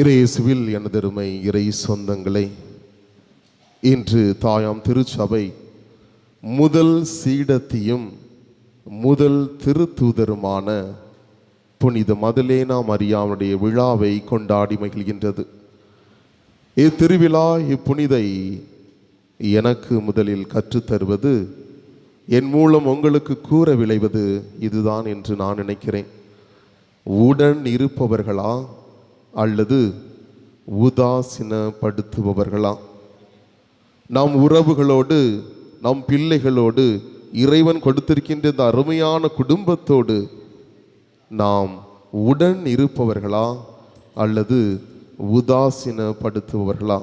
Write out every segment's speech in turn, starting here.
இறையேசுவில் எனதருமை இறை சொந்தங்களை இன்று தாயாம் திருச்சபை முதல் சீடத்தியும் முதல் திருத்தூதருமான புனித மதுலேனா மரியாவுடைய விழாவை கொண்டாடி மகிழ்கின்றது. இத்திருவிழா இப்புனிதை எனக்கு முதலில் கற்றுத்தருவது என் மூலம் உங்களுக்கு கூற விளைவது இதுதான் என்று நான் நினைக்கிறேன். உடன் இருப்பவர்களா அல்லது உதாசீனப்படுத்துபவர்களா நம் உறவுகளோடு நம் பிள்ளைகளோடு இறைவன் கொடுத்திருக்கின்ற இந்த அருமையான குடும்பத்தோடு நாம் உடன் இருப்பவர்களா அல்லது உதாசீனப்படுத்துபவர்களா?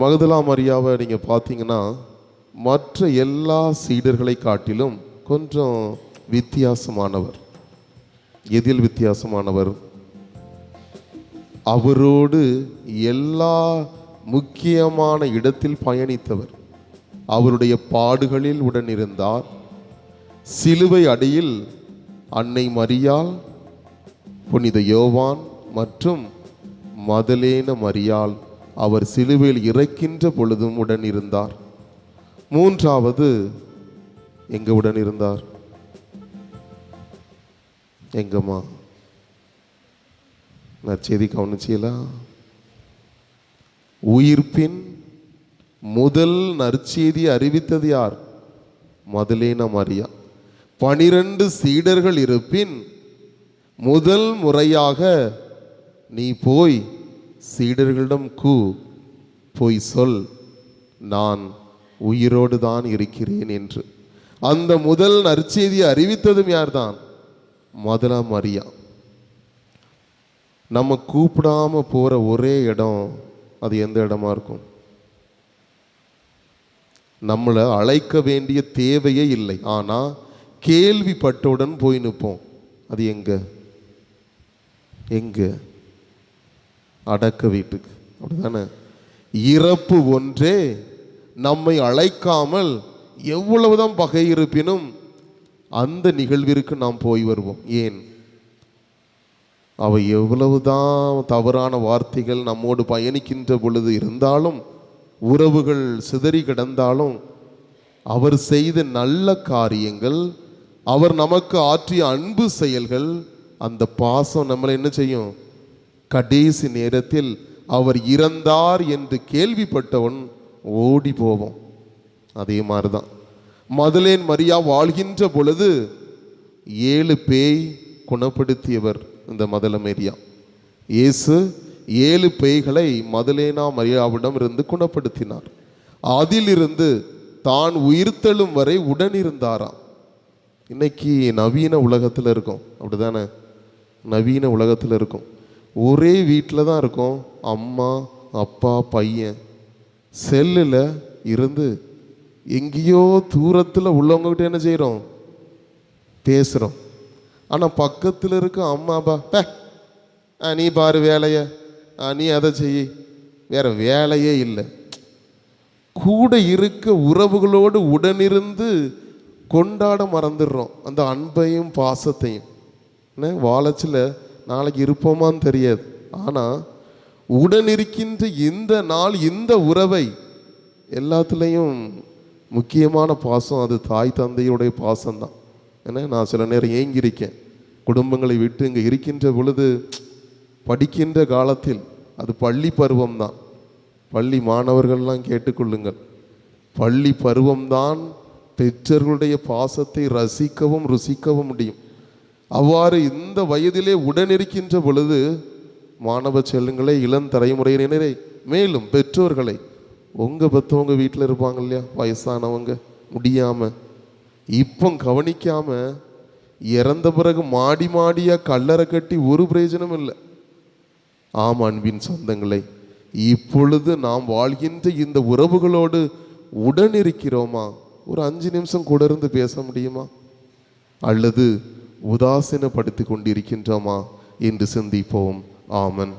மகதலா மரியாவை நீங்கள் பார்த்தீங்கன்னா மற்ற எல்லா சீடர்களை காட்டிலும் கொஞ்சம் வித்தியாசமானவர். எதில் வித்தியாசமானவர்? அவரோடு எல்லா முக்கியமான இடத்தில் பயணித்தவர். அவருடைய பாடுகளில் உடன் இருந்தார் சிலுவை அடியில் அன்னை மரியாள் புனித யோவான் மற்றும் மதலேன மரியாள் அவர் சிலுவையில் இறக்கின்ற பொழுதும் உடன் இருந்தார் மூன்றாவது எங்க உடன் இருந்தார் எங்கம்மா? நற்செய்தி கவனிச்சீங்களா உயிர்ப்பின் முதல் நற்செய்தி அறிவித்தது யார்? மதுலேன மரியா. பனிரெண்டு சீடர்கள் இருப்பின் முதல் முறையாக நீ போய் சீடர்களிடம் கூ போய் சொல். நான் உயிரோடு தான் இருக்கிறேன் என்று. அந்த முதல் நற்செய்தியை அறிவித்ததும் யார்தான்? மதலா மரியா. நம்ம கூப்பிடாம போகிற ஒரே இடம் அது எந்த இடமா இருக்கும்? நம்மளை அழைக்க வேண்டிய தேவையே இல்லை. ஆனால் கேள்விப்பட்டவுடன் போய் நிற்போம். அது எங்க? எங்க? அடக்க வீட்டுக்கு. அப்படிதானே? இறப்பு ஒன்றே நம்மை அழைக்காமல் எவ்வளவுதான் பகை இருப்பினும் அந்த நிகழ்விற்கு நாம் போய் வருவோம். ஏன்? அவை எவ்வளவுதான் தவறான வார்த்தைகள் நம்மோடு பயணிக்கின்ற பொழுது இருந்தாலும் உறவுகள் சிதறி கிடந்தாலும் அவர் செய்த நல்ல காரியங்கள் அவர் நமக்கு ஆற்றிய அன்பு செயல்கள் அந்த பாசம் நம்மளை என்ன செய்யும்? கடைசி நேரத்தில் அவர் இறந்தார் என்று கேள்விப்பட்டவன் ஓடி போவோம். அதே மாதிரிதான். மதுலேன் மரியா வாழ்கின்ற பொழுது ஏழு பேய் குணப்படுத்தியவர். இந்த மதல மேரியா இயேசு ஏழு பேய்களை மதுலேனா மரியாவிடம் இருந்து குணப்படுத்தினார். அதிலிருந்து தான் உயிர்த்தெழும் வரை உடன் இருந்தாராம் இன்னைக்கு நவீன உலகத்தில் இருக்கும். அப்படிதானே? நவீன உலகத்தில் இருக்கும். ஒரே வீட்டில் தான் இருக்கும். அம்மா அப்பா பையன். செல்லில் இருந்து எங்கேயோ தூரத்தில் உள்ளவங்ககிட்ட என்ன செய்கிறோம் பேசுகிறோம் ஆனால் பக்கத்தில் இருக்க அம்மா அப்பா பே ஆ, நீ பாரு வேலையை. ஆ, நீ அதை செய். வேற வேலையே இல்லை. கூட இருக்க உறவுகளோடு உடனிருந்து கொண்டாட மறந்துடுறோம். அந்த அன்பையும் பாசத்தையும். என்ன வாழச்சில் நாளைக்கு இருப்போமான்னு தெரியாது. ஆனால் உடனிருக்கின்ற இந்த நாள் இந்த உறவை எல்லாத்துலேயும் முக்கியமான பாசம் அது தாய் தந்தையுடைய பாசம்தான். ஏன்னா நான் சில நேரம் ஏங்கியிருக்கேன். குடும்பங்களை விட்டு இங்கே இருக்கின்ற பொழுது படிக்கின்ற காலத்தில் அது பள்ளி பருவம்தான். பள்ளி மாணவர்கள்லாம் கேட்டுக்கொள்ளுங்கள். பள்ளி பருவம்தான் பெற்றோர்களுடைய பாசத்தை ரசிக்கவும் ருசிக்கவும் முடியும். அவ்வாறு இந்த வயதிலே உடனிருக்கின்ற பொழுது மாணவ செல்லுங்களே இளம் தலைமுறையினரை மேலும் பெற்றோர்களை உங்கள் பெற்றவங்க வீட்டில் இருப்பாங்க இல்லையா? வயசானவங்க முடியாமல் இப்போ கவனிக்காம இறந்த பிறகு மாடி மாடியா கல்லறை கட்டி ஒரு பிரயோஜனம் இல்லை. ஆம் அன்பின் சொந்தங்களை இப்பொழுது நாம் வாழ்கின்ற இந்த உறவுகளோடு உடன் இருக்கிறோமா? ஒரு அஞ்சு நிமிஷம் கூட இருந்து பேச முடியுமா? அல்லது உதாசீனப்படுத்தி கொண்டிருக்கின்றோமா? என்று சிந்திப்போம். ஆமன்.